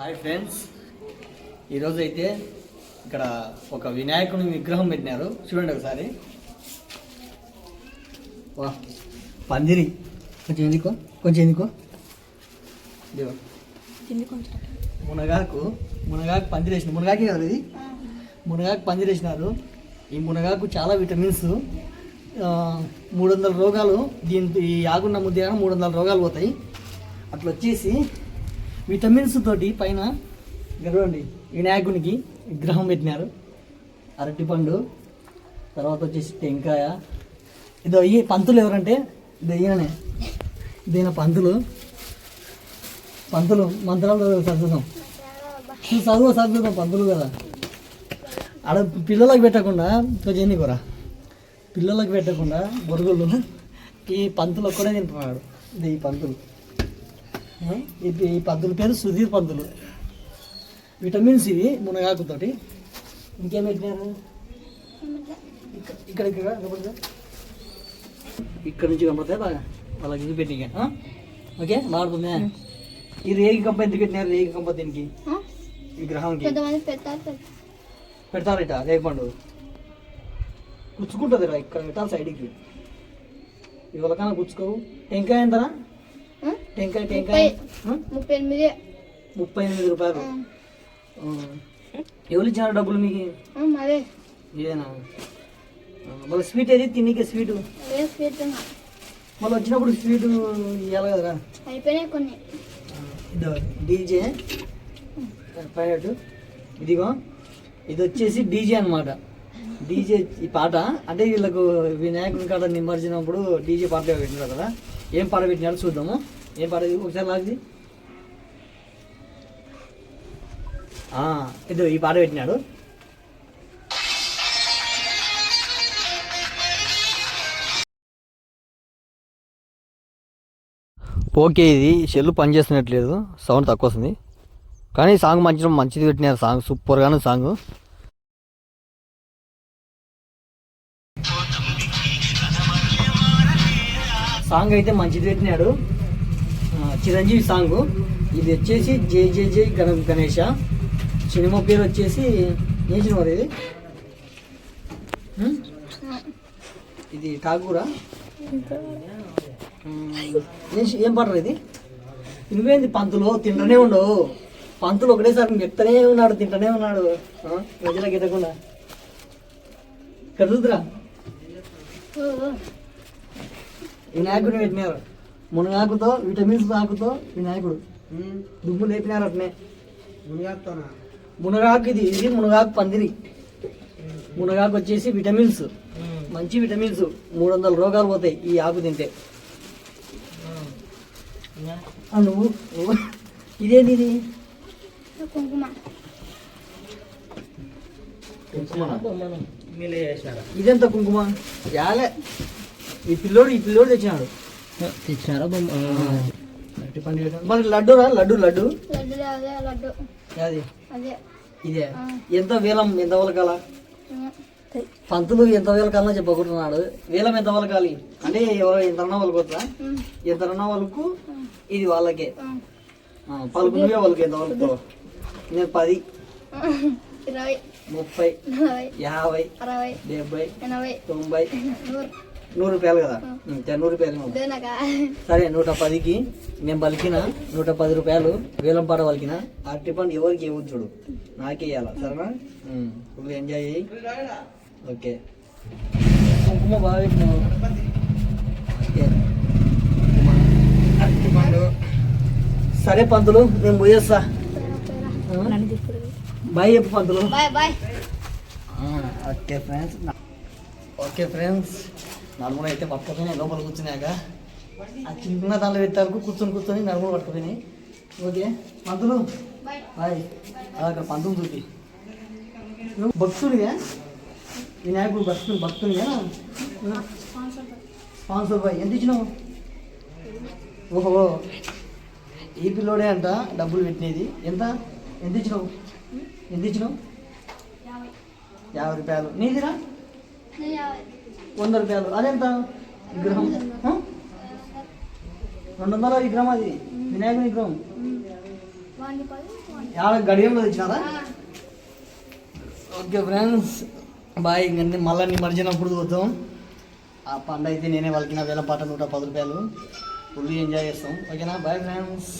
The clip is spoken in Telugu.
Hi friends. ఈరోజు అయితే ఇక్కడ ఒక వినాయకుని విగ్రహం పెట్టినారు. చూడండి ఒకసారి. వా పందిరి. కొంచెం ఎందుకో? కొంచెం ఎందుకో. మునగాకు మునగాకు పందిరి వేసిన మునగాకే కదా ఇది? మునగాకు పందిరి వేసినారు. ఈ మునగాకు చాలా విటమిన్స్. మూడు వందల రోగాలు దీంతో ఈ ఆకున్న ముద్ద మూడు వందల రోగాలు పోతాయి. అట్లా వచ్చేసి విటమిన్స్ తోటి పైన ఇక్కడ చూడండి వినాయకునికి విగ్రహం పెట్టినారు. అరటిపండు తర్వాత వచ్చేసి టెంకాయ. ఇదో ఈ పంతులు ఎవరంటే ఇది ఈయననే. దీని పంతులు. పంతులు మంత్రాలు చదువుతాం చదువు చదువుతాం పంతులు కదా. ఆడ పిల్లలకు పెట్టకుండా కొంచెం కూర. పిల్లలకు పెట్టకుండా బొరుగులు. ఈ పంతులు ఒక్కడే తింటున్నాడు. ఇది ఈ పంతులు. ఈ- ఈ పంతుల పేరు సుధీర్ పంతులు విటమిన్స్ ఇవి మునగాకుతోటి. ఇంకేం పెట్టినారు? ఇక్కడ ఇక్కడ ఇక్కడ నుంచి కనపడతాయి? బాగా వాళ్ళకి ఇది పెట్టి ఓకే మారుతుందా ఈ రేగి కంప ఎందుకు పెట్టినారు? రేగి కంప దీనికి? పెట్టారు పెట్ట- పెడతారట రేగపండు గుచ్చుకుంటుంది రా ఇక్కడ పెట్టాలి సైడ్కి. ఇవాళకన్నా గుచ్చుకోవు. టెంకాయ ఎంతరా? ఆ? టెంకాయ టెంకాయ? ముప్పై ఎనిమిది. ముప్పై ఎనిమిది రూపాయలు. ఎవరు ఇచ్చారు డబ్బులు మీకు? మరే ఇదేనా? మళ్ళీ స్వీట్ ఏది? తిన్నీకే స్వీటు. అదే స్వీట్ మళ్ళీ వచ్చినప్పుడు స్వీట్ ఇవ్వాలి కదరా. అయిపోయినాయి కొన్ని. ఇదో డీజే. ప్రైవేట్ ఇదిగో. ఇది వచ్చేసి డీజే అన్నమాట. డీజే ఈ పాట. అంటే వీళ్ళకు వినాయకుని కాడ నిమజ్జనప్పుడు డీజే పాట పెట్టినారు కదా. ఏం పాట చూద్దాము ఏం పాట ఒకసారి లాగ్ది ఇది ఈ పాట పెట్టినాడు. ఓకే ఇది సెల్ పనిచేస్తున్నట్లేదు సౌండ్ తక్కువ వస్తుంది. కానీ సాంగ్ మంచి మంచిది పెట్టినారు సాంగ్. సూపర్గానే సాంగ్. సాంగ్ అయితే మంచిది పెట్టినాడు. చిరంజీవి సాంగ్. ఇది వచ్చేసి జే జే జై గణ గణేష. సినిమా పేరు వచ్చేసి ఏం సినిమా ఇది? ఇది ఠాగూరా? ఏం ఏం ఇది? నువ్వేంది పంతులు? తింటూనే ఉండవు. పంతులు ఒకటేసారి మెత్తనే ఉన్నాడు తింటూనే ఉన్నాడు. ప్రజలకు మధ్యలో గిట్టకుండా ఇక్కడ చూద్దురా. వినాయకుడు పెట్టినారు. మునగాకుతో విటమిన్స్ ఆకుతో వినాయకుడు దుమ్ము లేపినారు అట్నే. మునగాకు ఇది ఇది మునగాకు పందిరి. మునగాకు వచ్చేసి విటమిన్స్. మంచి విటమిన్స్. మూడు వందల రోగాలు పోతాయి ఈ ఆకు తింటే. నువ్వు? ఇదేంటి ఇది? కుంకుమ. కుంకుమ ఇదెంత కుంకుమ? యాలే. ఈ పిల్లోడు ఈ పిల్లోడు తెచ్చినాడు. తెచ్చినారా మరి లడ్డూరా లడ్డు లడ్డు లడ్డు అదే లడ్డు. అది. ఇదే. ఎంత వేలం ఎంత వలకాల? పంతులు ఎంత వేలకాలనో చెప్పకుంటున్నాడు వేలం ఎంత వలకాలి? అంటే ఎవరో ఎంతన్నా ఉమ్, ఎంతన్నా వలకు? ఇది వాళ్ళకే. ఆ. ఆ, పలుకు నువ్వే వాళ్ళకి ఎంత వలుకుతావు నేను పది. ముప్పై. యాభై. డెబ్బై. తొంభై. నూరు రూపాయలు కదా. నూరు రూపాయలు సరే నూట పదికి నేను పలికిన నూట పది రూపాయలు వేలం పాట పలికిన అరటి పండు ఎవరికి ఇవ్వద్దు చూడు. నాకే ఇవ్వాలా సరేనా? ఫుల్ ఎంజాయ్ చేయి. ఓకే. కుంకుమ బాగా పెట్టినావు. సరే పంతులు నేను పోయేస్తా. ఆ? బాయ్ చెప్పు పంతులు. Okay friends. Okay friends. నలుగురు అయితే పట్టుకుపోయినాయి లోపల కూర్చున్నాక ఆ చిన్న దాంట్లో పెట్టారు కూర్చొని కూర్చొని నలుగురు పట్టుకుపోయినాయి. ఓకే పంతులు. బాయ్ అక్కడ పంతులు చూపి. నువ్వు భక్తుడిగా వినాయకుడు భక్తుడు భక్తుడిగా స్పాన్సర్ బాయ్. ఎంత ఇచ్చినావు? ఓహో. ఈ పిల్లోడే అంట డబ్బులు పెట్టినది. ఎంత? ఎంత ఇచ్చినావు? ఎంత ఇచ్చినావు? యాభై. రూపాయలు. నీదిరా? వంద రూపాయలు. అదెంత? విగ్రహం. రెండు వందల విగ్రహం అది? వినాయక విగ్రహం. వాడిని యాడ గడియంలో తెచ్చినారా ఓకే ఫ్రెండ్స్. బాయ్ ఇంక మళ్ళీ నిమజ్జనప్పుడు చూద్దాం. ఆ పండు అయితే నేనే వాళ్ళకి నా వేల పాట నూట పది రూపాయలు. ఫుల్లీ ఎంజాయ్ చేస్తాం. ఓకేనా? Bye friends.